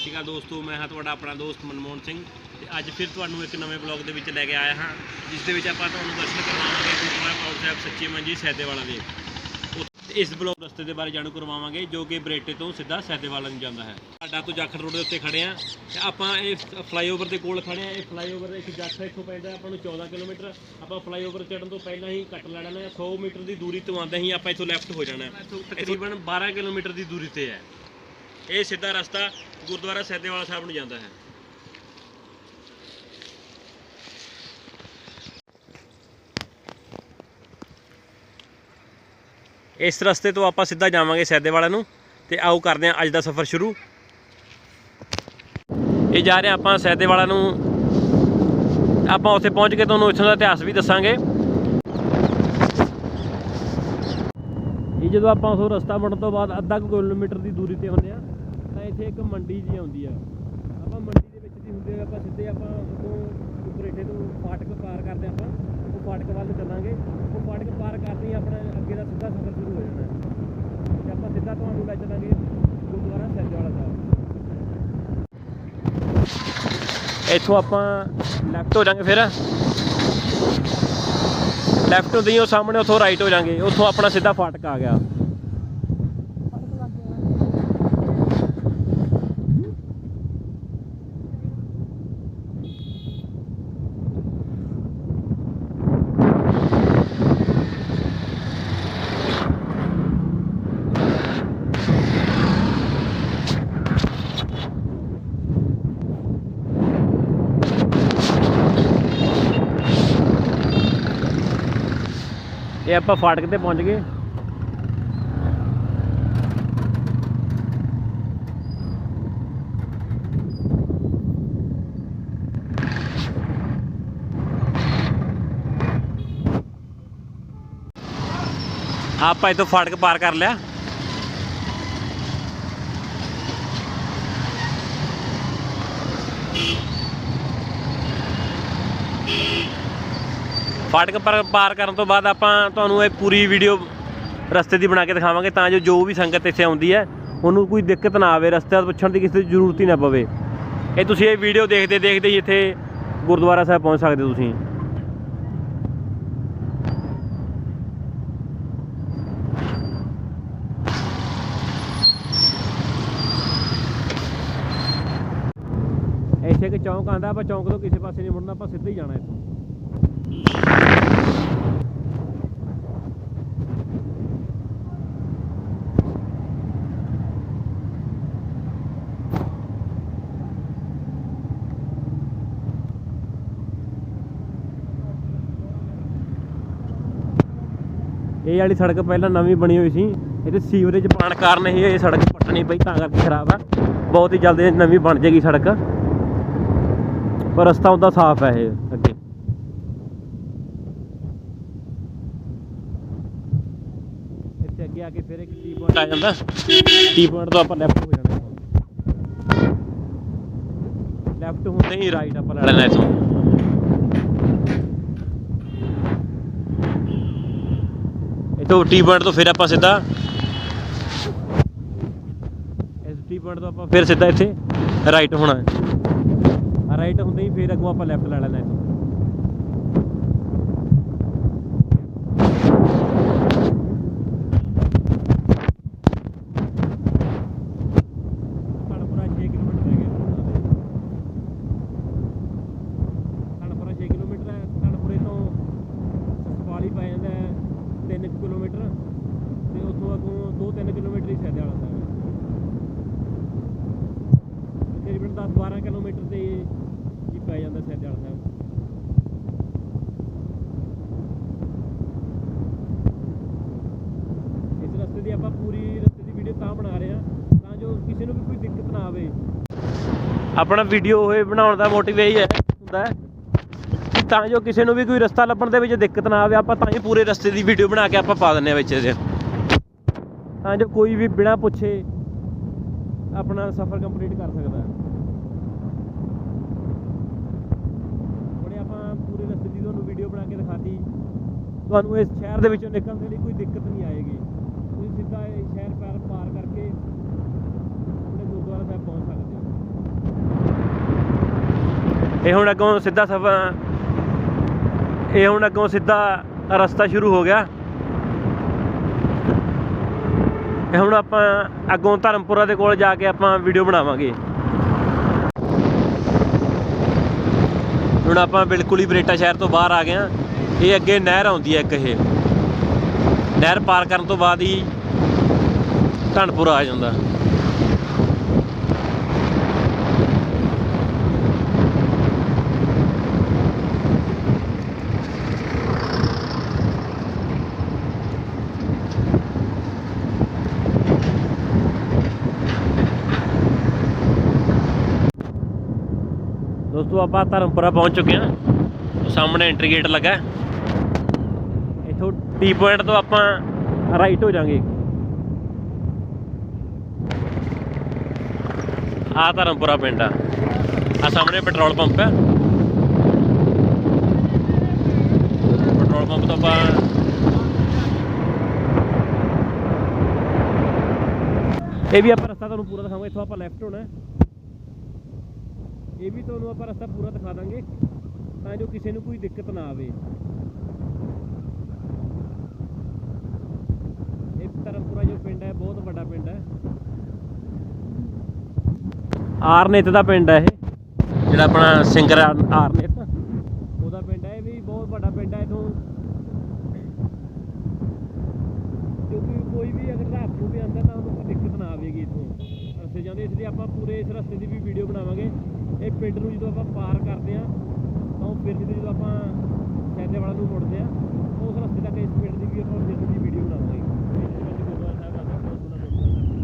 ਸ਼੍ਰੀ ਅਕਾਲ ਦੋਸਤੋ ਮੈਂ ਹਾਂ ਤੁਹਾਡਾ ਆਪਣਾ ਦੋਸਤ ਮਨਮੋਹਨ ਸਿੰਘ ਤੇ ਅੱਜ ਫਿਰ ਤੁਹਾਨੂੰ ਇੱਕ ਨਵੇਂ ਬਲੌਗ ਦੇ ਵਿੱਚ ਲੈ ਕੇ ਆਇਆ ਹਾਂ ਜਿਸ ਦੇ ਵਿੱਚ ਆਪਾਂ ਤੁਹਾਨੂੰ ਦਰਸ਼ਨ ਕਰਵਾਵਾਂਗੇ ਗੁਰਦੁਆਰਾ ਪੌਰ ਸਾਹਿਬ ਸੱਚੀ ਮੰਜੀ ਸੈਦੇਵਾਲਾ ਦੇ। ਇਸ ਬਲੌਗ ਰਸਤੇ ਦੇ ਬਾਰੇ ਜਾਣੂ ਕਰਵਾਵਾਂਗੇ ਜੋ ਕਿ ਬਰੇਟੇ ਤੋਂ ਸਿੱਧਾ ਸੈਦੇਵਾਲਾ ਨੂੰ ਜਾਂਦਾ ਹੈ। ਸਾਡਾ ਤੋਂ ਜਾਖੜ ਰੋਡ ਦੇ ਉੱਤੇ ਖੜੇ ਆ ਤੇ ਆਪਾਂ ਇਹ ਫਲਾਈਓਵਰ ਦੇ ਕੋਲ ਖੜੇ ਆ ਇਹ ਫਲਾਈਓਵਰ ਇੱਕ ਜਾਖੜ ਇੱਥੋਂ ਪੈਂਦਾ ਆਪਾਂ ਨੂੰ 14 ਕਿਲੋਮੀਟਰ। ਆਪਾਂ ਫਲਾਈਓਵਰ ਚੜਨ ਤੋਂ ਪਹਿਲਾਂ ਹੀ ਕੱਟ ਲੈਣਾ ਹੈ 100 ਮੀਟਰ ਦੀ ਦੂਰੀ ਤੋਂ ਆਉਂਦੇ ਹੀ ਆਪਾਂ ਇੱਥੋਂ ਲੈਫਟ ਹੋ ਜਾਣਾ ਹੈ। ਤਕਰੀਬਨ 12 ਕਿਲੋਮੀਟਰ ਦੀ ਦੂਰੀ ਤੇ ਹੈ। ਇਹ ਸਿੱਧਾ ਰਸਤਾ ਗੁਰਦੁਆਰਾ ਸੈਦੇਵਾਲਾ ਸਾਹਿਬ ਨੂੰ ਜਾਂਦਾ ਹੈ। ਇਸ ਰਸਤੇ ਤੋਂ ਆਪਾਂ ਸਿੱਧਾ ਜਾਵਾਂਗੇ ਸੈਦੇਵਾਲਾ ਨੂੰ ਤੇ ਆਓ ਕਰਦੇ ਹਾਂ ਅੱਜ ਦਾ ਸਫ਼ਰ ਸ਼ੁਰੂ। ਇਹ ਜਾ ਰਹੇ ਹਾਂ ਆਪਾਂ ਸੈਦੇਵਾਲਾ ਨੂੰ। ਆਪਾਂ ਉੱਥੇ ਪਹੁੰਚ ਕੇ ਤੁਹਾਨੂੰ ਇੱਥੋਂ ਦਾ ਇਤਿਹਾਸ ਵੀ ਦੱਸਾਂਗੇ। ਇਹ ਜਦੋਂ ਆਪਾਂ ਉਹ ਰਸਤਾ ਮੁੜਨ ਤੋਂ ਬਾਅਦ ਅੱਧਾ ਕੁ ਕਿਲੋਮੀਟਰ ਦੀ ਦੂਰੀ ਤੇ ਹੁੰਦੇ ਆ ਇੱਥੇ ਇੱਕ ਮੰਡੀ ਜੀ ਆਉਂਦੀ ਆ। ਆਪਾਂ ਮੰਡੀ ਦੇ ਵਿੱਚ ਦੀ ਹੁੰਦੇ ਆਪਾਂ ਸਿੱਧੇ ਆਪਾਂ ਉਦੋਂ ਉਪਰੇਟੇ ਤੋਂ ਫਾਟਕ ਪਾਰ ਕਰਦੇ ਆਪਾਂ, ਉਹ ਫਾਟਕ ਵੱਲ ਚੱਲਾਂਗੇ। ਉਹ ਫਾਟਕ ਪਾਰ ਕਰਦੇ ਆਪਣਾ ਅੱਗੇ ਦਾ ਸਿੱਧਾ ਸਫ਼ਰ ਸ਼ੁਰੂ ਹੋ ਜਾਣਾ ਤੇ ਆਪਾਂ ਸਿੱਧਾ ਤੁਹਾਨੂੰ ਲੈ ਚੱਲਾਂਗੇ ਗੁਰਦੁਆਰਾ ਸੈਦਵਾਲਾ ਸਾਹਿਬ। ਇੱਥੋਂ ਆਪਾਂ ਲੈਫਟ ਹੋ ਜਾਾਂਗੇ ਫਿਰ। ਲੈਫਟ ਹੁੰਦੇ ਹੀ ਉਹ ਸਾਹਮਣੇ, ਉੱਥੋਂ ਰਾਈਟ ਹੋ ਜਾਾਂਗੇ। ਉੱਥੋਂ ਆਪਣਾ ਸਿੱਧਾ ਫਾਟਕ ਆ ਗਿਆ। ਇਹ ਆਪਾਂ ਫਾਟਕ ਤੇ ਪਹੁੰਚ ਗਏ। ਆਪਾਂ ਇਤੋਂ ਫਾਟਕ ਪਾਰ ਕਰ ਲਿਆ। ਫਾਟਕ ਪਰ ਪਾਰ ਕਰਨ ਤੋਂ ਬਾਅਦ ਆਪਾਂ ਤੁਹਾਨੂੰ ਇਹ ਪੂਰੀ ਵੀਡੀਓ ਰਸਤੇ ਦੀ ਬਣਾ ਕੇ ਦਿਖਾਵਾਂਗੇ ਤਾਂ ਜੋ ਜੋ ਵੀ ਸੰਗਤ ਇੱਥੇ ਆਉਂਦੀ ਹੈ, ਉਹਨੂੰ ਕੋਈ ਦਿੱਕਤ ਨਾ ਆਵੇ ਰਸਤੇ ਦਾ ਪੁੱਛਣ ਦੀ ਕਿਸੇ ਦੀ ਜ਼ਰੂਰਤ ਹੀ ਨਾ ਪਵੇ। ਇਹ ਤੁਸੀਂ ਇਹ ਵੀਡੀਓ ਦੇਖਦੇ ਦੇਖਦੇ ਹੀ ਇੱਥੇ ਗੁਰਦੁਆਰਾ ਸਾਹਿਬ ਪਹੁੰਚ ਸਕਦੇ ਹੋ ਤੁਸੀਂ। ਇੱਥੇ ਇੱਕ ਚੌਂਕ ਆਂਦਾ ਆਪਾਂ ਚੌਂਕ ਤੋਂ ਕਿਸੇ ਪਾਸੇ ਨਹੀਂ ਮੁੜਨਾ, ਆਪਾਂ ਸਿੱਧੇ ਹੀ ਜਾਣਾ ਇੱਥੋਂ। ਇਹ ਵਾਲੀ ਸੜਕ ਪਹਿਲਾਂ ਨਵੀਂ ਬਣੀ ਹੋਈ ਸੀ। ਇਹਦੇ ਸੀਵਰੇਜ ਪਾਣ ਕਾਰਨ ਹੀ ਇਹ ਸੜਕ ਪੱਟਣੀ ਪਈ, ਤਾਂ ਕਰਕੇ ਖਰਾਬ ਆ। ਬਹੁਤ ਹੀ ਜਲਦੀ ਇਹ ਨਵੀਂ ਬਣ ਜਾਏਗੀ ਸੜਕ। ਪਰ ਰਸਤਾ ਉਹਦਾ ਸਾਫ਼ ਹੈ ਇਹ ਅੱਗੇ ਇੱਥੇ ਅੱਗੇ ਆ ਕੇ ਫਿਰ ਇੱਕ ਟੀ ਪੁਆਇੰਟ ਆ ਜਾਂਦਾ। ਟੀ ਪੁਆਇੰਟ ਤੋਂ ਆਪਾਂ ਲੈਫਟ ਹੋ ਜਾਣਾ ਲੈਫਟ ਹੁੰਦੇ ਹੀ ਰਾਈਟ ਆਪਾਂ ਲੈ ਲੈਣਾ ਇੱਥੋਂ ਇੱਥੋਂ ਟੀ ਪੁਆਇੰਟ ਤੋਂ ਫਿਰ ਆਪਾਂ ਸਿੱਧਾ ਇਸ ਟੀ ਪੁਆਇੰਟ ਤੋਂ ਆਪਾਂ ਫਿਰ ਸਿੱਧਾ ਇੱਥੇ ਰਾਈਟ ਹੋਣਾ ਰਾਈਟ ਹੁੰਦੇ ਹੀ ਫਿਰ ਅੱਗੋਂ ਆਪਾਂ ਲੈਫਟ ਲੈ ਲੈਣਾ ਇੱਥੋਂ ਖਾਨਪੁਰਾ 6 ਕਿਲੋਮੀਟਰ ਰਹਿ ਗਿਆ ਖਾਨਪੁਰਾ 6 ਕਿਲੋਮੀਟਰ ਹੈ ਖਾਨਪੁਰੇ ਤੋਂ ਸਵਾਲੀ ਪੈ ਜਾਂਦਾ ਹੈ 3 ਕਿਲੋਮੀਟਰ ਤੇ ਉੱਥੋਂ ਅੱਗੋਂ 2-3 ਕਿਲੋਮੀਟਰ ਹੀ ਸੈਦੇ ਵਾਲਾ ਸਾਹਿਬ ਹੈ ਤਕਰੀਬਨ 10-12 ਕਿਲੋਮੀਟਰ ਤੇ ਹੀ ਪੈ ਜਾਂਦਾ ਸੈਦੇ ਵਾਲਾ ਸਾਹਿਬ ਇਸ ਰਸਤੇ ਦੀ ਆਪਾਂ ਪੂਰੀ ਰਸਤੇ ਦੀ ਵੀਡੀਓ ਤਾਂ ਬਣਾ ਰਹੇ ਹਾਂ ਤਾਂ ਜੋ ਕਿਸੇ ਨੂੰ ਵੀ ਕੋਈ ਦਿੱਕਤ ਨਾ ਆਵੇ ਆਪਣਾ ਵੀਡੀਓ ਹੋਏ ਬਣਾਉਣ ਦਾ ਮੋਟਿਵ ਇਹ ਹੈ, ਹੁੰਦਾ ਕਿ ਤਾਂ ਜੋ ਕਿਸੇ ਨੂੰ ਵੀ ਕੋਈ ਰਸਤਾ ਲੱਭਣ ਦੇ ਵਿੱਚ ਦਿੱਕਤ ਨਾ ਆਵੇ, ਆਪਾਂ ਤਾਂ ਹੀ ਪੂਰੇ ਰਸਤੇ ਦੀ ਵੀਡੀਓ ਬਣਾ ਕੇ ਆਪਾਂ ਪਾ ਦਿੰਦੇ ਆ ਵਿੱਚ ਇਹਦੇ। ਤਾਂ ਜੋ ਕੋਈ ਵੀ ਬਿਨਾ ਪੁੱਛੇ ਆਪਣਾ ਸਫ਼ਰ ਕੰਪਲੀਟ ਕਰ ਸਕਦਾ ਹੈ। ਹੁਣੇ ਆਪਾਂ ਪੂਰੇ ਰਸਤੇ ਦੀ ਤੁਹਾਨੂੰ ਵੀਡੀਓ ਬਣਾ ਕੇ ਦਿਖਾਤੀ। ਤੁਹਾਨੂੰ ਇਸ ਸ਼ਹਿਰ ਦੇ ਵਿੱਚੋਂ ਨਿਕਲਣ ਦੇ ਲਈ ਕੋਈ ਦਿੱਕਤ ਨਹੀਂ ਆਏਗੀ ਤੁਸੀਂ ਸਿੱਧਾ ਇਹ ਸ਼ਹਿਰ ਪਾਰ ਪਾਰ ਕਰਕੇ ਆਪਣੇ ਗੁਰਦੁਆਰਾ ਸਾਹਿਬ ਪਹੁੰਚ ਸਕਦੇ ਹੋ ਇਹ ਹੁਣ ਅੱਗੋਂ ਸਿੱਧਾ ਸਫ਼ਰ ਇਹ ਹੁਣ ਅੱਗੋਂ ਸਿੱਧਾ ਰਸਤਾ ਸ਼ੁਰੂ ਹੋ ਗਿਆ। ਇਹ ਹੁਣ ਆਪਾਂ ਅੱਗੋਂ ਧਰਮਪੁਰਾ ਦੇ ਕੋਲ ਜਾ ਕੇ ਆਪਾਂ ਵੀਡੀਓ ਬਣਾਵਾਂਗੇ। ਹੁਣ ਆਪਾਂ ਬਿਲਕੁਲ ਹੀ ਬਰੇਟਾ ਸ਼ਹਿਰ ਤੋਂ ਬਾਹਰ ਆ ਗਏ ਹਾਂ। ਇਹ ਅੱਗੇ ਨਹਿਰ ਆਉਂਦੀ ਹੈ ਇੱਕ ਇਹ। ਨਹਿਰ ਪਾਰ ਕਰਨ ਤੋਂ ਬਾਅਦ ਹੀ ਧਨਪੁਰਾ ਆ ਜਾਂਦਾ। ਦੋਸਤੋ, ਆਪਾਂ ਧਰਮਪੁਰਾ ਪਹੁੰਚ ਚੁੱਕੇ ਹਾਂ। ਸਾਹਮਣੇ ਐਂਟਰੀ ਗੇਟ ਲੱਗਾ ਇੱਥੋਂ ਟੀ ਪੁਆਇੰਟ ਤੋਂ ਆਪਾਂ ਰਾਈਟ ਹੋ ਜਾਾਂਗੇ ਆ ਧਰਮਪੁਰਾ ਪਿੰਡ ਆ। ਆ ਸਾਹਮਣੇ ਪੈਟਰੋਲ ਪੰਪ ਹੈ। ਪੈਟਰੋਲ ਪੰਪ ਤੋਂ ਆਪਾਂ ਇਹ ਵੀ ਆਪਾਂ ਰਸਤਾ ਤੁਹਾਨੂੰ ਪੂਰਾ ਦਿਖਾਵਾਂਗੇ। ਇੱਥੋਂ ਆਪਾਂ ਲੈਫਟ ਹੋਣਾ ਇਹ ਵੀ ਤੁਹਾਨੂੰ ਆਪਾਂ ਰਸਤਾ ਪੂਰਾ ਦਿਖਾ ਦਾਂਗੇ ਤਾਂ ਜੋ ਕਿਸੇ ਨੂੰ ਕੋਈ ਦਿੱਕਤ ਨਾ ਆਵੇ। ਇਹ ਧਰਮਪੁਰਾ ਜੋ ਪਿੰਡ ਹੈ, ਬਹੁਤ ਵੱਡਾ ਪਿੰਡ ਹੈ। ਆਰਨੇਤ ਦਾ ਪਿੰਡ ਹੈ ਇਹ। ਜਿਹੜਾ ਆਪਣਾ ਸਿੰਗਰ ਆਰਨੇਤ ਉਹਦਾ ਪਿੰਡ ਹੈ ਇਹ ਵੀ ਬਹੁਤ ਵੱਡਾ ਪਿੰਡ ਹੈ ਇਥੋਂ ਕਿਉਂਕਿ ਕੋਈ ਵੀ ਅਗਰ ਰਾਤ ਨੂੰ ਵੀ ਆਉਂਦਾ ਤਾਂ ਉਹਨੂੰ ਕੋਈ ਦਿੱਕਤ ਨਾ ਆਵੇਗੀ ਇਥੋਂ ਰਸਤੇ ਜਾਂਦੇ ਇਸ ਲਈ ਆਪਾਂ ਪੂਰੇ ਇਸ ਰਸਤੇ ਦੀ ਵੀ ਵੀਡੀਓ ਬਣਾਵਾਂਗੇ ਇਹ ਪਿੰਡ ਨੂੰ ਜਦੋਂ ਆਪਾਂ ਪਾਰ ਕਰਦੇ ਆ ਤਾਂ ਉਹ ਫਿਰ ਜਦੋਂ ਆਪਾਂ ਸੈਦੇ ਵਾਲਾ ਨੂੰ ਮੁੜਦੇ ਆ ਤਾਂ ਉਸ ਰਸਤੇ ਤੱਕ ਇਸ ਪਿੰਡ ਦੀ ਵੀ ਆਪਾਂ ਫਿਰ ਦੀ ਵੀਡੀਓ ਬਣਾਵਾਂਗੇ ਇਸ ਵਿੱਚ ਗੁਰਦੁਆਰਾ ਸਾਹਿਬ ਆ ਗਿਆ ਬਹੁਤ ਸੋਹਣਾ ਗੁਰਦੁਆਰਾ ਸਾਹਿਬ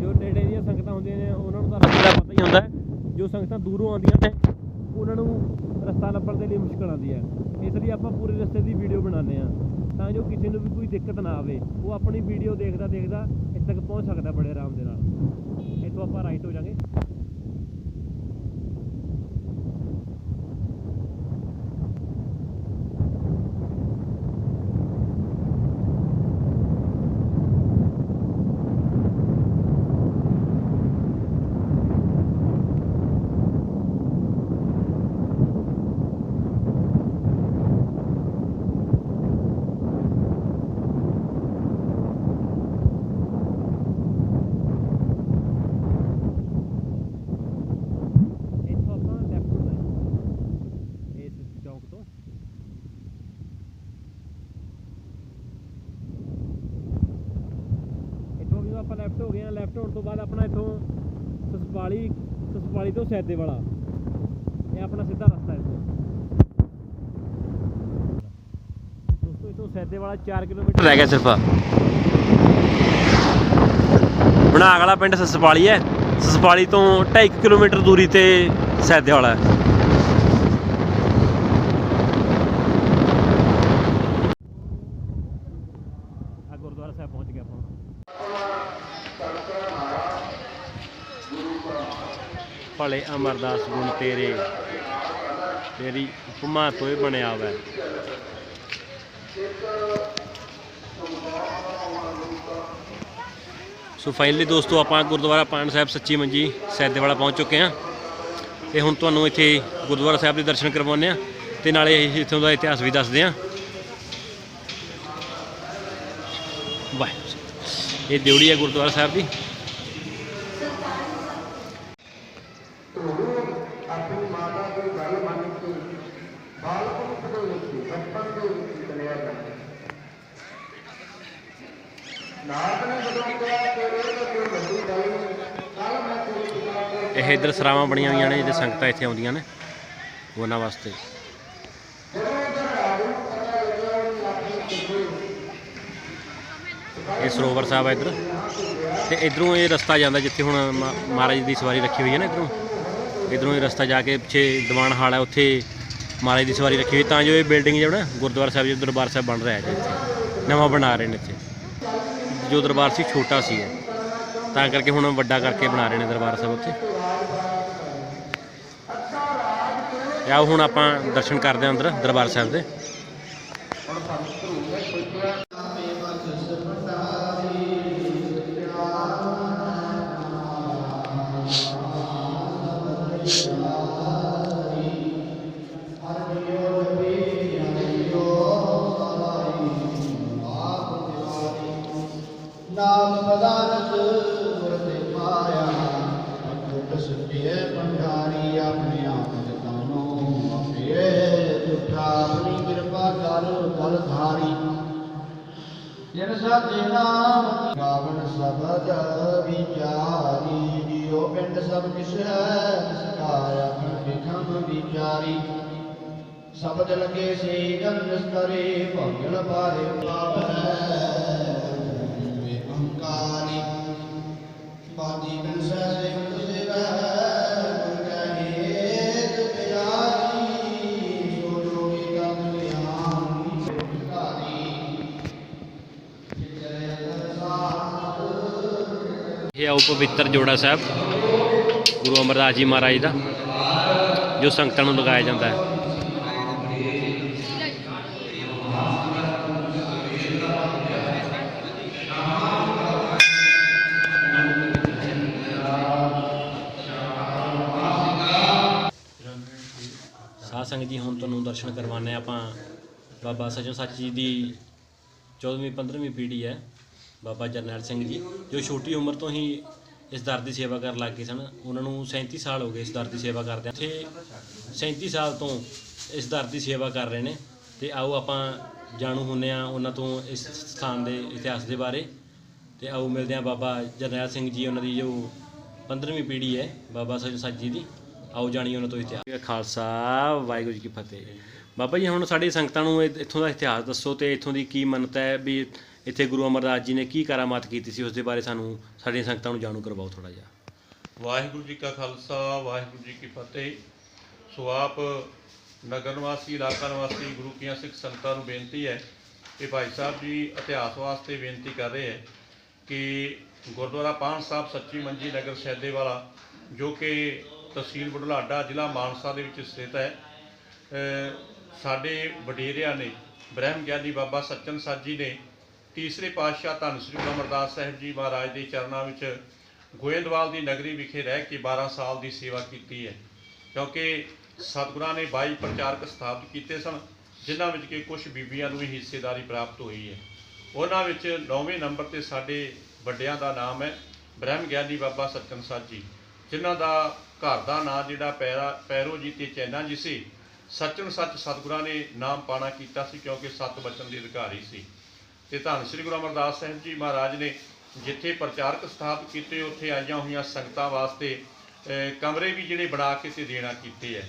ਜੋ ਨੇੜੇ ਦੀਆਂ ਸੰਗਤਾਂ ਹੁੰਦੀਆਂ ਨੇ ਉਹਨਾਂ ਨੂੰ ਤਾਂ ਰਸਤੇ ਦਾ ਪਤਾ ਹੀ ਹੁੰਦਾ ਹੈ ਜੋ ਸੰਗਤਾਂ ਦੂਰੋਂ ਆਉਂਦੀਆਂ ਨੇ, ਉਹਨਾਂ ਨੂੰ ਰਸਤਾ ਲੱਭਣ ਦੇ ਲਈ ਮੁਸ਼ਕਲ ਆਉਂਦੀ ਹੈ। ਇਸ ਲਈ ਆਪਾਂ ਪੂਰੇ ਰਸਤੇ ਦੀ ਵੀਡੀਓ ਬਣਾਉਂਦੇ ਆ ਤਾਂ ਜੋ ਕਿਸੇ ਨੂੰ ਵੀ ਕੋਈ ਦਿੱਕਤ ਨਾ ਆਵੇ, ਉਹ ਆਪਣੀ ਵੀਡੀਓ ਦੇਖਦਾ ਦੇਖਦਾ ਇੱਥੇ ਤੱਕ ਪਹੁੰਚ ਸਕਦਾ ਬੜੇ ਆਰਾਮ ਦੇ ਨਾਲ। ਇੱਥੋਂ ਆਪਾਂ ਰਾਈਟ ਹੋ ਜਾਾਂਗੇ ਇੱਥੋਂ ਆਪਾਂ ਲੈਫਟ ਹੋਣਾ ਹੈ ਇਸ ਚੌਂਕ ਤੋਂ ਇੱਥੋਂ ਜਦੋਂ ਆਪਾਂ ਲੈਫਟ ਹੋ ਗਏ ਆ ਲੈਫਟ ਹੋਣ ਤੋਂ ਬਾਅਦ ਆਪਣਾ ਇੱਥੋਂ ਸਸਪਾਲੀ ਸਸਪਾਲੀ ਤੋਂ ਸੈਦੇ ਵਾਲਾ। ਇਹ ਆਪਣਾ ਸਿੱਧਾ ਰਸਤਾ ਹੈ ਇੱਥੋਂ। ਦੋਸਤੋ, ਇੱਥੋਂ ਸੈਦੇ ਵਾਲਾ 4 ਕਿਲੋਮੀਟਰ ਰਹਿ ਗਿਆ ਸਿਰਫ। ਬਣਾ ਵਾਲਾ ਪਿੰਡ ਸਸਪਾਲੀ ਹੈ। ਸਸਪਾਲੀ ਤੋਂ 2.5 ਕਿਲੋਮੀਟਰ ਦੂਰੀ ਤੇ ਸੈਦੇ ਵਾਲਾ ਹੈ ਆ ਗੁਰਦੁਆਰਾ ਸਾਹਿਬ ਪਹੁੰਚ ਗਏ ਆਪਾਂ ਭਲੇ ਅਮਰਦਾਸ ਗੁਣ ਤੇਰੇ। ਤੇਰੀ ਉਪਮਾ ਤੋਂ ਹੀ ਬਣਿਆ ਵੈ ਸੋ ਫਾਈਨਲੀ ਦੋਸਤੋ, ਆਪਾਂ ਗੁਰਦੁਆਰਾ ਪਾਣ ਸਾਹਿਬ ਸੱਚੀ ਮੰਜੀ ਸੈਦੇ ਵਾਲਾ ਪਹੁੰਚ ਚੁੱਕੇ ਹਾਂ। ਤੇ ਹੁਣ ਤੁਹਾਨੂੰ ਇੱਥੇ ਗੁਰਦੁਆਰਾ ਸਾਹਿਬ ਦੇ ਦਰਸ਼ਨ ਕਰਵਾਉਂਦੇ ਆ ਤੇ ਨਾਲੇ ਇੱਥੋਂ ਦਾ ਇਤਿਹਾਸ ਵੀ ਦੱਸਦੇ ਆ ਵਾਹ ਇਹ ਦਿਉੜੀ ਹੈ ਗੁਰਦੁਆਰਾ ਸਾਹਿਬ ਦੀ ਆਪਣੀ ਮਾਤਾ ਦੀ ਗੱਲ ਮੰਨ ਕੇ ਬਾਲਪੁਰਖ ਦੇ ਵਿੱਚ ਬਚਪਨ ਦੇ ਵਿੱਚ ਚਲਿਆ ਜਾਂਦਾ ਨਾਰਦ ਨੇ ਜਦੋਂ ਕਿਹਾ ਤੇਰੇ ਤੋਂ ਕੋਈ ਵੱਡੀ ਗੱਲ ਕੱਲ ਮੈਂ ਤੇਰੇ ਪਿਤਾ ਕੋਲ ਇਹ ਇੱਧਰ ਸਰਾਵਾਂ ਬਣੀਆਂ ਹੋਈਆਂ ਨੇ, ਜਿਹੜੇ ਸੰਗਤਾਂ ਇੱਥੇ ਆਉਂਦੀਆਂ ਨੇ, ਉਹਨਾਂ ਵਾਸਤੇ। ਇਹ ਸਰੋਵਰ ਸਾਹਿਬ ਹੈ ਇੱਧਰ। ਤੇ ਇਧਰੋਂ ਇਹ ਰਸਤਾ ਜਾਂਦਾ ਜਿੱਥੇ ਹੁਣ ਮਹਾਰਾਜ ਦੀ ਸਵਾਰੀ ਰੱਖੀ ਹੋਈ ਹੈ ਨਾ ਇਧਰੋਂ। ਇਧਰੋਂ ਇਹ ਰਸਤਾ ਜਾ ਕੇ ਪਿੱਛੇ ਦੀਵਾਨ ਹਾਲ ਹੈ ਉੱਥੇ ਮਹਾਰਾਜ ਦੀ ਸਵਾਰੀ ਰੱਖੀ ਹੋਈ। ਤਾਂ ਜੋ ਇਹ ਬਿਲਡਿੰਗ ਜਿਹੜਾ ਗੁਰਦੁਆਰਾ ਸਾਹਿਬ ਜੋ, ਦਰਬਾਰ ਸਾਹਿਬ ਬਣ ਰਿਹਾ ਹੈ ਇੱਥੇ। ਨਵਾਂ ਬਣਾ ਰਹੇ ਨੇ ਇੱਥੇ। ਜੋ ਦਰਬਾਰ ਸੀ, ਛੋਟਾ ਸੀ ਇਹ। ਤਾਂ ਕਰਕੇ ਹੁਣ ਵੱਡਾ ਕਰਕੇ ਬਣਾ ਰਹੇ ਨੇ ਦਰਬਾਰ ਸਾਹਿਬ ਉੱਥੇ ਤੇ ਆਓ ਹੁਣ ਆਪਾਂ ਦਰਸ਼ਨ ਕਰਦੇ ਹਾਂ ਅੰਦਰ ਦਰਬਾਰ ਸਾਹਿਬ ਦੇ। ਧਾਰੀ ਜਿਨ ਸਾਚੇ ਨਾਮ ਗਾਵਨ ਸਬਦ ਵਿਚਾਰੀ। ਜਿਉ ਪਿੰਡ ਸਭ ਕਿਸ ਹੈ ਸਕਾਇਆ ਬਿਖਮ ਵਿਚਾਰੀ। ਸ਼ਬਦ ਲਗੇ ਸੇ ਜਨ ਸਤਰੇ ਭਗਲ ਪਾਰੇ ਪਾਵੈ। ਵੇ ਅੰਕਾਰੀ। ਬਾਦੀ ਕੰਸ ਸੇ ਇਹ ਆਓ ਪਵਿੱਤਰ ਜੋੜਾ ਸਾਹਿਬ, ਗੁਰੂ ਅਮਰਦਾਸ ਜੀ ਮਹਾਰਾਜ ਦਾ, ਜੋ ਸੰਗਤਾਂ ਨੂੰ ਲਗਾਇਆ ਜਾਂਦਾ ਹੈ। ਸਾਧ ਸੰਗਤ ਜੀ, ਹੁਣ ਤੁਹਾਨੂੰ ਦਰਸ਼ਨ ਕਰਵਾਉਂਦੇ ਹਾਂ ਆਪਾਂ। ਬਾਬਾ ਸੱਜਣ ਸੱਚ ਜੀ ਦੀ 14ਵੀਂ 15ਵੀਂ ਪੀੜ੍ਹੀ ਹੈ। ਬਾਬਾ ਜਰਨੈਲ ਸਿੰਘ ਜੀ, ਜੋ ਛੋਟੀ ਉਮਰ ਤੋਂ ਹੀ ਇਸ ਦਰ ਦੀ ਸੇਵਾ ਕਰਨ ਲੱਗ ਗਏ ਸਨ, ਉਹਨਾਂ ਨੂੰ 37 ਸਾਲ ਹੋ ਗਏ ਇਸ ਦਰ ਦੀ ਸੇਵਾ ਕਰਦਿਆਂ। ਇੱਥੇ 37 ਸਾਲ ਤੋਂ ਇਸ ਦਰ ਦੀ ਸੇਵਾ ਕਰ ਰਹੇ ਨੇ। ਤੇ ਆਓ ਆਪਾਂ ਜਾਣੂ ਹੁੰਨੇ ਆ ਉਹਨਾਂ ਤੋਂ ਇਸ ਸਥਾਨ ਦੇ ਇਤਿਹਾਸ ਦੇ ਬਾਰੇ। ਤੇ ਆਓ ਮਿਲਦੇ ਆ ਬਾਬਾ ਜਰਨੈਲ ਸਿੰਘ ਜੀ, ਉਹਨਾਂ ਦੀ ਜੋ 15ਵੀਂ ਪੀੜ੍ਹੀ ਹੈ, ਬਾਬਾ ਸੱਜਣ ਸੱਚ ਜੀ ਦੀ। ਆਓ ਜਾਣੀ ਉਹਨਾਂ ਤੋਂ ਇਤਿਹਾਸ। ਖਾਲਸਾ, ਵਾਹਿਗੁਰੂ ਜੀ ਕੀ ਫਤਿਹ। ਬਾਬਾ ਜੀ, ਹੁਣ ਸਾਡੀ ਸੰਗਤਾਂ ਨੂੰ ਇਹ- ਇੱਥੋਂ ਦਾ ਇਤਿਹਾਸ ਦੱਸੋ ਤੇ ਇੱਥੋਂ ਦੀ ਕੀ ਮੰਨਤਾ ਹੈ ਵੀ ਇੱਥੇ ਗੁਰੂ ਅਮਰਦਾਸ ਜੀ ਨੇ ਕੀ ਕਰਾਮਾਤ ਕੀਤੀ ਸੀ, ਉਸ ਦੇ ਬਾਰੇ ਸਾਨੂੰ, ਸਾਡੀਆਂ ਸੰਗਤਾਂ ਨੂੰ ਜਾਣੂ ਕਰਵਾਓ ਥੋੜਾ ਜਿਹਾ। ਵਾਹਿਗੁਰੂ ਜੀ ਕਾ ਖਾਲਸਾ, ਵਾਹਿਗੁਰੂ ਜੀ ਕੀ ਫਤਿਹ। ਸੋ ਆਪ ਨਗਰ ਨਿਵਾਸੀ ਇਲਾਕਾ ਨਿਵਾਸੀ ਗੁਰੂ ਕੀਆਂ ਸਿੱਖ ਸੰਗਤਾਂ ਨੂੰ ਬੇਨਤੀ ਹੈ ਕਿ ਭਾਈ ਸਾਹਿਬ ਜੀ ਇਤਿਹਾਸ ਵਾਸਤੇ ਬੇਨਤੀ ਕਰ ਰਹੇ ਹੈ ਕਿ ਗੁਰਦੁਆਰਾ ਪਾਣ ਸਾਹਿਬ ਸੱਚੀ ਮੰਜੀ ਨਗਰ ਸੈਦੇ ਵਾਲਾ, ਜੋ ਕਿ ਤਹਿਸੀਲ ਬੁਢਲਾਡਾ, ਜ਼ਿਲ੍ਹਾ ਮਾਨਸਾ ਦੇ ਵਿੱਚ ਸਥਿਤ ਹੈ ਸਾਡੇ ਵਡੇਰਿਆਂ ਨੇ, ਬ੍ਰਹਮ ਗਿਆਨੀ ਬਾਬਾ ਸੱਚਨ ਸਾਜੀ ਨੇ ਤੀਸਰੇ ਪਾਤਸ਼ਾਹ ਧੰਨ ਸ੍ਰੀ ਗੁਰੂ ਅਮਰਦਾਸ ਸਾਹਿਬ ਜੀ ਮਹਾਰਾਜ ਦੇ ਚਰਨਾਂ ਵਿੱਚ ਗੋਇੰਦਵਾਲ ਦੀ ਨਗਰੀ ਵਿਖੇ ਰਹਿ ਕੇ 12 ਸਾਲ ਦੀ ਸੇਵਾ ਕੀਤੀ ਹੈ। ਕਿਉਂਕਿ ਸਤਿਗੁਰਾਂ ਨੇ 22 ਪ੍ਰਚਾਰਕ ਸਥਾਪਿਤ ਕੀਤੇ ਸਨ, ਜਿਨ੍ਹਾਂ ਵਿੱਚ ਕਿ ਕੁਝ ਬੀਬੀਆਂ ਨੂੰ ਵੀ ਹਿੱਸੇਦਾਰੀ ਪ੍ਰਾਪਤ ਹੋਈ ਹੈ। ਉਹਨਾਂ ਵਿੱਚ 9ਵੇਂ ਨੰਬਰ ਤੇ ਸਾਡੇ ਵੱਡਿਆਂ ਦਾ ਨਾਮ ਹੈ ਬ੍ਰਹਮ ਗਿਆਨੀ ਬਾਬਾ ਸਤਿਗੁਰ ਸਾਹਿਬ ਜੀ, ਜਿਨ੍ਹਾਂ ਦਾ ਘਰ ਦਾ ਨਾਂ ਜਿਹੜਾ ਪੈਰਾ ਪੈਰੋ ਜੀ ਤੇ ਚੈਨਾ ਜੀ ਸੀ ਸੱਚਨ ਸੱਚ ਸਤਿਗੁਰਾਂ ਨੇ ਨਾਮ ਪਾਣਾ ਕੀਤਾ ਸੀ ਕਿਉਂਕਿ ਸਤ ਬਚਨ ਦੇ ਅਧਿਕਾਰੀ ਸੀ। ਤੇ ਧੰਨ ਸ੍ਰੀ ਗੁਰੂ ਅਮਰਦਾਸ ਸਾਹਿਬ ਜੀ ਮਹਾਰਾਜ ਨੇ ਜਿੱਥੇ ਪ੍ਰਚਾਰਕ ਸਥਾਪਿਤ ਕੀਤੇ, ਉੱਥੇ ਆਈਆਂ ਹੋਈਆਂ ਸੰਗਤਾਂ ਵਾਸਤੇ ਕਮਰੇ ਵੀ ਜਿਹੜੇ ਬਣਾ ਕੇ ਤੇ ਦੇਣਾ ਕੀਤੇ ਹੈ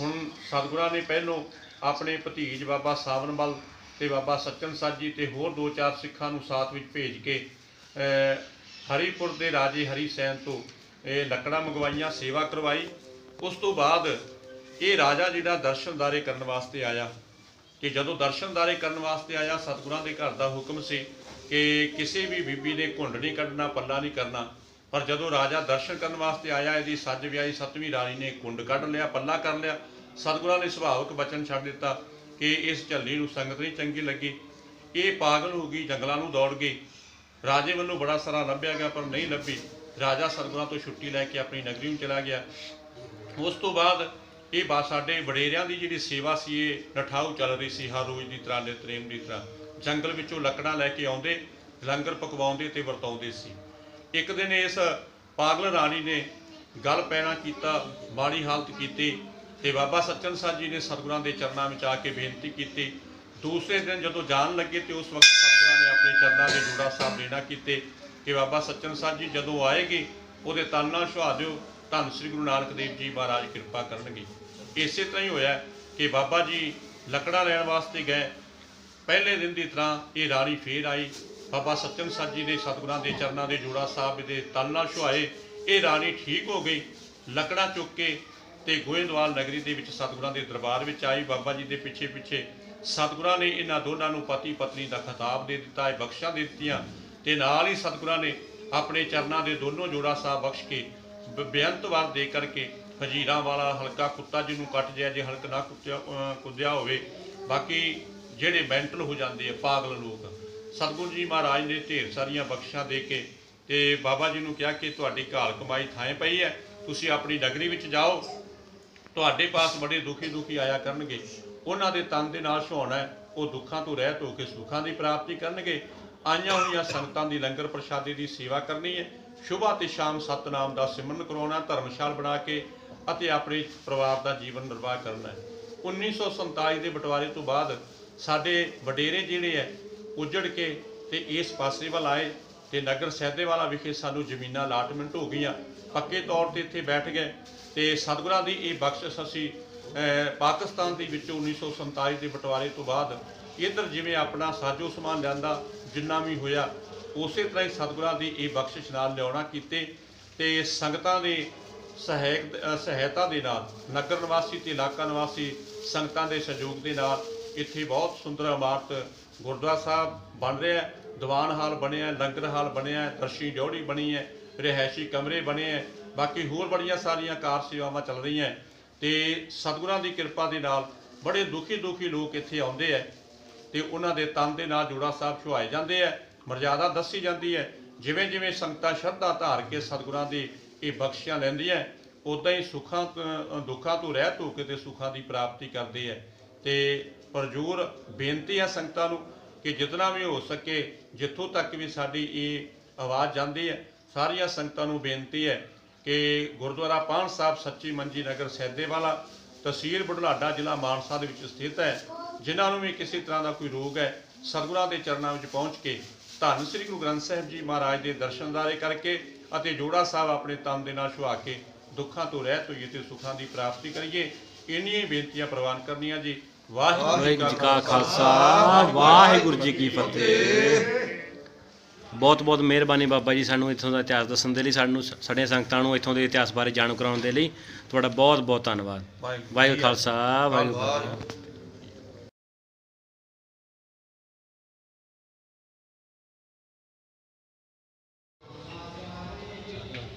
ਹੁਣ ਸਤਿਗੁਰਾਂ ਨੇ ਪਹਿਲੋਂ ਆਪਣੇ ਭਤੀਜ ਬਾਬਾ ਸਾਵਨਮਲ ਤੇ ਬਾਬਾ ਸੱਚਨ ਸਾਧ ਜੀ ਤੇ ਹੋਰ ਦੋ ਚਾਰ ਸਿੱਖਾਂ ਨੂੰ ਸਾਥ ਵਿੱਚ ਭੇਜ ਕੇ ਹਰੀਪੁਰ ਦੇ ਰਾਜੇ ਹਰੀ ਸੈਨ ਤੋਂ ਇਹ ਲੱਕੜਾਂ ਮੰਗਵਾਈਆਂ, ਸੇਵਾ ਕਰਵਾਈ। ਉਸ ਤੋਂ ਬਾਅਦ ਇਹ ਰਾਜਾ ਜਿਹੜਾ ਦਰਸ਼ਨਦਾਰੇ ਕਰਨ ਵਾਸਤੇ ਆਇਆ ਕਿ ਜਦੋਂ ਦਰਸ਼ਨਦਾਰੇ ਕਰਨ ਵਾਸਤੇ ਆਇਆ, ਸਤਿਗੁਰਾਂ ਦੇ ਘਰ ਦਾ ਹੁਕਮ ਸੀ ਕਿ ਕਿਸੇ ਵੀ ਬੀਬੀ ਨੇ ਘੁੰਡ ਨਹੀਂ ਕੱਢਣਾ, ਪੱਲਾ ਨਹੀਂ ਕਰਨਾ। ਪਰ ਜਦੋਂ ਰਾਜਾ ਦਰਸ਼ਨ ਕਰਨ ਵਾਸਤੇ ਆਇਆ, ਇਹਦੀ ਸੱਜ ਵਿਆਹੀ ਸਤਵੀਂ ਰਾਣੀ ਨੇ ਕੁੰਡ ਕੱਢ ਲਿਆ, ਪੱਲਾ ਕਰ ਲਿਆ। ਸਤਿਗੁਰਾਂ ਨੇ ਸੁਭਾਵਕ ਬਚਨ ਛੱਡ ਦਿੱਤਾ ਕਿ ਇਸ ਝੱਲੀ ਨੂੰ ਸੰਗਤ ਨਹੀਂ ਚੰਗੀ ਲੱਗੀ। ਇਹ ਪਾਗਲ ਹੋ ਗਈ, ਜੰਗਲਾਂ ਨੂੰ ਦੌੜ ਗਈ। ਰਾਜੇ ਵੱਲੋਂ ਬੜਾ ਸਾਰਾ ਲੱਭਿਆ ਗਿਆ, ਪਰ ਨਹੀਂ ਲੱਭੀ। ਰਾਜਾ ਸਤਿਗੁਰਾਂ ਤੋਂ ਛੁੱਟੀ ਲੈ ਕੇ ਆਪਣੀ ਨਗਰੀ ਨੂੰ ਚਲਾ ਗਿਆ। ਉਸ ਤੋਂ ਬਾਅਦ ਇਹ ਬਾ ਸਾਡੇ ਵਡੇਰਿਆਂ ਦੀ ਜਿਹੜੀ ਸੇਵਾ ਸੀ, ਇਹ ਨਠਾਊ ਚੱਲ ਰਹੀ ਸੀ ਹਰ ਰੋਜ਼ ਦੀ ਤਰ੍ਹਾਂ ਨਿਤਰੇਮ ਦੀ ਤਰ੍ਹਾਂ। ਜੰਗਲ ਵਿੱਚੋਂ ਲੱਕੜਾਂ ਲੈ ਕੇ ਆਉਂਦੇ, ਲੰਗਰ ਪਕਵਾਉਂਦੇ ਤੇ ਵਰਤਾਉਂਦੇ ਸੀ। ਇੱਕ ਦਿਨ ਇਸ ਪਾਗਲ ਰਾਣੀ ਨੇ ਗਲ ਪੈਣਾ ਕੀਤਾ, ਮਾੜੀ ਹਾਲਤ ਕੀਤੀ ਤੇ ਬਾਬਾ ਸੱਚਨ ਸਾਹਿਬ ਜੀ ਨੇ ਸਤਿਗੁਰਾਂ ਦੇ ਚਰਨਾਂ ਵਿੱਚ ਆ ਕੇ ਬੇਨਤੀ ਕੀਤੀ। ਦੂਸਰੇ ਦਿਨ ਜਦੋਂ ਜਾਣ ਲੱਗੇ ਤੇ ਉਸ ਵਕਤ ਸਤਿਗੁਰਾਂ ਨੇ ਆਪਣੇ ਚਰਨਾਂ ਦੇ ਜੋੜਾ ਸਾਹਿਬ ਦੇਣਾ ਕੀਤੇ ਕਿ ਬਾਬਾ ਸੱਚਨ ਸਾਹਿਬ ਜੀ ਜਦੋਂ ਆਏਗੇ, ਉਹਦੇ ਤਨ ਨਾਲ ਸੁਹਾ ਦਿਓ। ਧੰਨ ਸ੍ਰੀ ਗੁਰੂ ਨਾਨਕ ਦੇਵ ਜੀ ਮਹਾਰਾਜ ਕਿਰਪਾ ਕਰਨਗੇ। ਇਸੇ ਤਰ੍ਹਾਂ ਹੀ ਹੋਇਆ ਕਿ ਬਾਬਾ ਜੀ ਲੱਕੜਾਂ ਲੈਣ ਵਾਸਤੇ ਗਏ। ਪਹਿਲੇ ਦਿਨ ਦੀ ਤਰ੍ਹਾਂ ਇਹ ਰਾਣੀ ਫੇਰ ਆਈ। ਬਾਬਾ ਸੱਚਨ ਸਾਹਿਬ ਜੀ ਦੇ ਸਤਿਗੁਰਾਂ ਦੇ ਚਰਨਾਂ ਦੇ ਜੋੜਾ ਸਾਹਿਬ ਦੇ ਤਨ ਨਾਲ ਛੁਆਏ ਇਹ ਰਾਣੀ ਠੀਕ ਹੋ ਗਈ। ਲੱਕੜਾਂ ਚੁੱਕ ਕੇ ਤੇ ਗੋਇੰਦਵਾਲ ਨਗਰੀ ਦੇ ਵਿੱਚ ਸਤਿਗੁਰਾਂ ਦੇ ਦਰਬਾਰ ਵਿੱਚ ਆਈ। ਬਾਬਾ ਜੀ ਦੇ ਪਿੱਛੇ ਪਿੱਛੇ ਸਤਿਗੁਰਾਂ ਨੇ ਇਹਨਾਂ ਦੋਨਾਂ ਨੂੰ ਪਤੀ ਪਤਨੀ ਦਾ ਖਿਤਾਬ ਦੇ ਦਿੱਤਾ ਹੈ ਬਖਸ਼ਾਂ ਦੇ ਦਿੱਤੀਆਂ ਤੇ ਨਾਲ ਹੀ ਸਤਿਗੁਰਾਂ ਨੇ ਆਪਣੇ ਚਰਨਾਂ ਦੇ ਦੋਨੋਂ ਜੋੜਾ ਸਾਹਿਬ ਬਖਸ਼ ਕੇ ਬੇਅੰਤ ਵਾਰ ਦੇ ਕਰਕੇ ਫਜੀਰਾਂ ਵਾਲਾ ਹਲਕਾ ਕੁੱਤਾ ਜਿਹਨੂੰ ਕੱਟ ਜਾਏ ਜੇ ਹਲਕ ਨਾ ਕੁੱਤਿਆ ਕੁੱਦਿਆ ਹੋਵੇ, ਬਾਕੀ ਜਿਹੜੇ ਮੈਂਟਲ ਹੋ ਜਾਂਦੇ ਆ ਪਾਗਲ ਲੋਕ, ਸਤਿਗੁਰੂ ਜੀ ਮਹਾਰਾਜ ਨੇ ਢੇਰ ਸਾਰੀਆਂ ਬਖਸ਼ਾਂ ਦੇ ਕੇ ਤੇ ਬਾਬਾ ਜੀ ਨੂੰ ਕਿਹਾ ਕਿ ਤੁਹਾਡੀ ਘਾਲ ਕਮਾਈ ਥਾਂ ਪਈ ਹੈ, ਤੁਸੀਂ ਆਪਣੀ ਨਗਰੀ ਵਿੱਚ ਜਾਓ, ਤੁਹਾਡੇ ਪਾਸ ਬੜੇ ਦੁਖੀ ਦੁਖੀ ਆਇਆ ਕਰਨਗੇ, ਉਹਨਾਂ ਦੇ ਤਨ ਦੇ ਨਾਲ ਛੋਣਾ ਉਹ ਦੁੱਖਾਂ ਤੋਂ ਰਹਿਤ ਹੋ ਕੇ ਸੁੱਖਾਂ ਦੀ ਪ੍ਰਾਪਤੀ ਕਰਨਗੇ, ਆਈਆਂ ਹੋਈਆਂ ਸੰਗਤਾਂ ਦੀ ਲੰਗਰ ਪ੍ਰਸ਼ਾਦੀ ਦੀ ਸੇਵਾ ਕਰਨੀ ਹੈ ਸ਼ੁਭਾ ਤੇ ਸ਼ਾਮ ਸਤਨਾਮ ਦਾ ਸਿਮਰਨ ਕਰਾਉਣਾ, ਧਰਮਸ਼ਾਲ ਬਣਾ ਕੇ ਅਤੇ ਆਪਣੇ ਪਰਿਵਾਰ ਦਾ ਜੀਵਨ ਨਿਰਵਾਹ ਕਰਨਾ ਹੈ। 1947 ਦੇ ਬਟਵਾਰੇ ਤੋਂ ਬਾਅਦ ਸਾਡੇ ਵਡੇਰੇ ਜਿਹੜੇ ਹੈ, ਉਜੜ ਕੇ ਤੇ ਇਸ ਪਾਸੇ ਵੱਲ ਆਏ ਤੇ ਨਗਰ ਸਹਿਦੇਵਾਲਾ ਵਿਖੇ ਸਾਨੂੰ ਜ਼ਮੀਨਾਂ, ਅਲਾਟਮੈਂਟ ਹੋ ਗਈਆਂ। ਪੱਕੇ ਤੌਰ ਤੇ ਇੱਥੇ ਬੈਠ ਗਏ ਤੇ ਸਤਿਗੁਰਾਂ ਦੀ ਇਹ ਬਖਸ਼ਿਸ਼ ਅਸੀਂ ਪਾਕਿਸਤਾਨ ਦੇ ਵਿੱਚੋਂ 1947 ਦੇ ਬਟਵਾਰੇ ਤੋਂ ਬਾਅਦ ਇੱਧਰ ਜਿਵੇਂ ਆਪਣਾ ਸਾਜੋ ਸਮਾਨ ਲਿਆਂਦਾ, ਜਿੰਨਾ ਵੀ ਹੋਇਆ ਉਸੇ ਤਰ੍ਹਾਂ ਹੀ ਸਤਿਗੁਰਾਂ ਦੀ ਇਹ ਬਖਸ਼ਿਸ਼ ਨਾਲ ਲਿਆਉਣਾ ਕੀਤੇ ਤੇ ਸੰਗਤਾਂ ਦੇ ਸਹਾਇਕ ਸਹਾਇਤਾ ਦੇ ਨਾਲ, ਨਗਰ ਨਿਵਾਸੀ ਤੇ ਇਲਾਕਾ ਨਿਵਾਸੀ ਸੰਗਤਾਂ ਦੇ ਸਹਿਯੋਗ ਦੇ ਨਾਲ ਇੱਥੇ ਬਹੁਤ ਸੁੰਦਰ ਇਮਾਰਤ ਗੁਰਦੁਆਰਾ ਸਾਹਿਬ ਬਣ ਰਿਹਾ ਹੈ, ਦੀਵਾਨ ਹਾਲ ਬਣਿਆ ਲੰਗਰ ਹਾਲ ਬਣਿਆ ਦਰਸ਼ੀ ਡੋੜੀ ਬਣੀ ਹੈ, ਰਿਹਾਇਸ਼ੀ ਕਮਰੇ ਬਣੇ ਹੈ, ਬਾਕੀ ਹੋਰ ਬੜੀਆਂ ਸਾਰੀਆਂ ਕਾਰ ਸੇਵਾਵਾਂ ਚੱਲ ਰਹੀਆਂ ਹੈ ਤੇ ਸਤਿਗੁਰਾਂ ਦੀ ਕਿਰਪਾ ਦੇ ਨਾਲ ਬੜੇ ਦੁਖੀ ਦੁਖੀ ਲੋਕ ਇੱਥੇ ਆਉਂਦੇ ਹੈ ਤੇ ਉਹਨਾਂ ਦੇ ਤਨ ਦੇ ਨਾਲ ਜੋੜਾ ਸਾਹਿਬ ਛੁਆਏ ਜਾਂਦੇ ਆ ਮਰਜ਼ਾਦਾ ਦੱਸੀ ਜਾਂਦੀ ਹੈ। ਜਿਵੇਂ ਜਿਵੇਂ ਸੰਗਤਾਂ ਸ਼ਰਧਾ ਧਾਰ ਕੇ ਸਤਿਗੁਰਾਂ ਦੀ ਇਹ ਬਖਸ਼ੀਆਂ ਲੈਂਦੀਆਂ ਉਦਾਂ ਹੀ ਸੁੱਖਾਂ ਦੁੱਖਾਂ ਤੋਂ ਰਹਿਤ ਹੋ ਕੇ ਤੇ ਸੁੱਖਾਂ ਦੀ ਪ੍ਰਾਪਤੀ ਕਰਦੇ ਆ ਤੇ ਪਰਜੂਰ ਬੇਨਤੀ ਹੈ ਸੰਗਤਾਂ ਨੂੰ ਕਿ ਜਿਤਨਾ ਵੀ ਹੋ ਸਕੇ, ਜਿੱਥੋਂ ਤੱਕ ਵੀ ਸਾਡੀ ਇਹ ਆਵਾਜ਼ ਜਾਂਦੀ ਹੈ, ਸਾਰੀਆਂ ਸੰਗਤਾਂ ਨੂੰ ਬੇਨਤੀ ਹੈ ਕਿ ਗੁਰਦੁਆਰਾ ਪਾਨ ਸਾਹਿਬ ਸੱਚੀ ਮੰਜੀ ਨਗਰ ਸੈਦੇਵਾਲਾ, ਤਹਿਸੀਲ ਬੁਢਲਾਡਾ ਜ਼ਿਲ੍ਹਾ ਮਾਨਸਾ ਦੇ ਵਿੱਚ ਸਥਿਤ ਹੈ, ਜਿਨ੍ਹਾਂ ਨੂੰ ਵੀ ਕਿਸੇ ਤਰ੍ਹਾਂ ਦਾ ਕੋਈ ਰੋਗ ਹੈ, ਸਤਿਗੁਰਾਂ ਦੇ ਚਰਨਾਂ ਵਿੱਚ ਪਹੁੰਚ ਕੇ ਧੰਨ ਸ੍ਰੀ ਗੁਰੂ ਗ੍ਰੰਥ ਸਾਹਿਬ ਜੀ ਮਹਾਰਾਜ ਦੇ ਦਰਸ਼ਨਦਾਰੇ ਕਰਕੇ ਅਤੇ ਜੋੜਾ ਸਾਹਿਬ ਆਪਣੇ ਤਨ ਦੇ ਨਾਲ ਛੁਆ ਕੇ ਦੁੱਖਾਂ ਤੋਂ ਰਹਿਤ ਹੋਈਏ ਤੇ ਸੁੱਖਾਂ ਦੀ ਪ੍ਰਾਪਤੀ ਕਰੀਏ ਇੰਨੀਆਂ ਬੇਨਤੀਆਂ ਪ੍ਰਵਾਨ ਕਰਨੀਆਂ ਜੀ। ਵਾਹਿਗੁਰੂ ਵਾਹਿਗੁਰੂ ਜੀ ਕਾ ਖਾਲਸਾ। ਵਾਹਿਗੁਰੂ ਜੀ ਕੀ ਫਤਿਹ। ਬਹੁਤ ਬਹੁਤ ਮਿਹਰਬਾਨੀ ਬਾਬਾ ਜੀ ਸਾਨੂੰ ਇੱਥੋਂ ਦਾ ਇਤਿਹਾਸ ਦੱਸਣ ਦੇ ਲਈ ਸਾਨੂੰ ਸਾਡੀਆਂ ਸੰਗਤਾਂ ਨੂੰ ਇੱਥੋਂ ਦੇ ਇਤਿਹਾਸ ਬਾਰੇ ਜਾਣੂ ਕਰਾਉਣ ਦੇ ਲਈ। ਤੁਹਾਡਾ ਬਹੁਤ ਬਹੁਤ ਧੰਨਵਾਦ। ਵਾਹਿਗੁਰੂ ਖਾਲਸਾ ਵਾਹਿਗੁਰੂ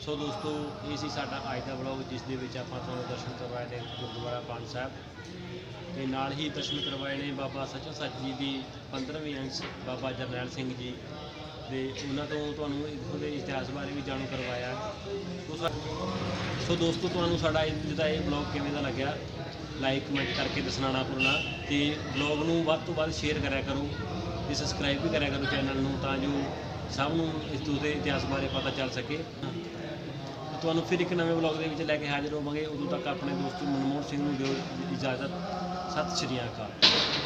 ਸੋ ਦੋਸਤੋ, ਇਹ ਸੀ ਸਾਡਾ ਅੱਜ ਦਾ ਵਲੌਗ ਜਿਸ ਦੇ ਵਿੱਚ ਆਪਾਂ ਤੁਹਾਨੂੰ ਦਰਸ਼ਨ ਕਰਵਾਏ ਨੇ ਗੁਰਦੁਆਰਾ ਪਾਨ ਸਾਹਿਬ। ਤੇ ਨਾਲ ਹੀ ਦਰਸ਼ਨ ਕਰਵਾਏ ਨੇ ਬਾਬਾ ਸੱਚਾ ਸੱਚ ਜੀ ਦੀ 15ਵੀਂ ਅੰਸ਼, ਬਾਬਾ ਜਰਨੈਲ ਸਿੰਘ ਜੀ। ਦੇ ਉਹਨਾਂ ਤੋਂ ਤੁਹਾਨੂੰ ਇੱਥੋਂ ਦੇ ਇਤਿਹਾਸ ਬਾਰੇ ਵੀ ਜਾਣੂ ਕਰਵਾਇਆ। ਸੋ ਸੋ ਦੋਸਤੋ, ਤੁਹਾਨੂੰ ਸਾਡਾ ਅੱਜ ਦਾ ਇਹ ਵਲੌਗ ਕਿਵੇਂ ਦਾ ਲੱਗਿਆ ਲਾਈਕ ਕਮੈਂਟ ਕਰਕੇ ਦੱਸਣਾ ਨਾ ਭੁੱਲਣਾ। ਤੇ ਵਲੌਗ ਨੂੰ ਵੱਧ ਤੋਂ ਵੱਧ ਸ਼ੇਅਰ ਕਰਿਆ ਕਰੋ ਤੇ ਸਬਸਕ੍ਰਾਈਬ ਵੀ ਕਰਿਆ ਕਰੋ ਚੈਨਲ ਨੂੰ, ਤਾਂ ਜੋ ਸਭ ਨੂੰ ਇਸ ਤੋਂ ਦੇ ਇਤਿਹਾਸ ਬਾਰੇ ਪਤਾ ਚੱਲ ਸਕੇ। ਤੁਹਾਨੂੰ ਫਿਰ ਇੱਕ ਨਵੇਂ ਵਲੌਗ ਦੇ ਵਿੱਚ ਲੈ ਕੇ ਹਾਜ਼ਰ ਹੋਵਾਂਗੇ। ਉਦੋਂ ਤੱਕ ਆਪਣੇ ਦੋਸਤ ਮਨਮੋਹਨ ਸਿੰਘ ਨੂੰ ਦਿਓ ਇਜਾਜ਼ਤ। ਸਤਿ ਸ਼੍ਰੀ ਅਕਾਲ।